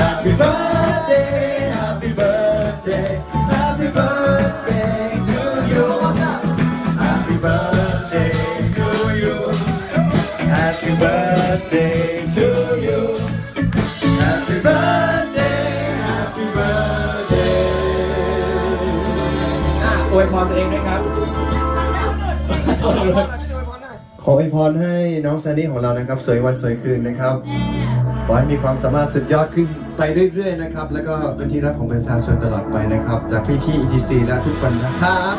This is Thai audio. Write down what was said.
Happy birthday, happy birthday, happy birthday to you. Happy birthday to you. Happy birthday to you. Happy birthday, happy birthday. อะอวยพรตัวเองด้วยครับขออวยพรให้น้องซันนี่ของเรานะครับ สวยวันสวยคืนนะครับ ขอให้มีความสามารถสุดยอดขึ้นไปเรื่อยๆนะครับ แล้วก็เป็นที่รักของประชาชนตลอดไปนะครับ จากพี่ที่ ETC และทุกคนนะครับ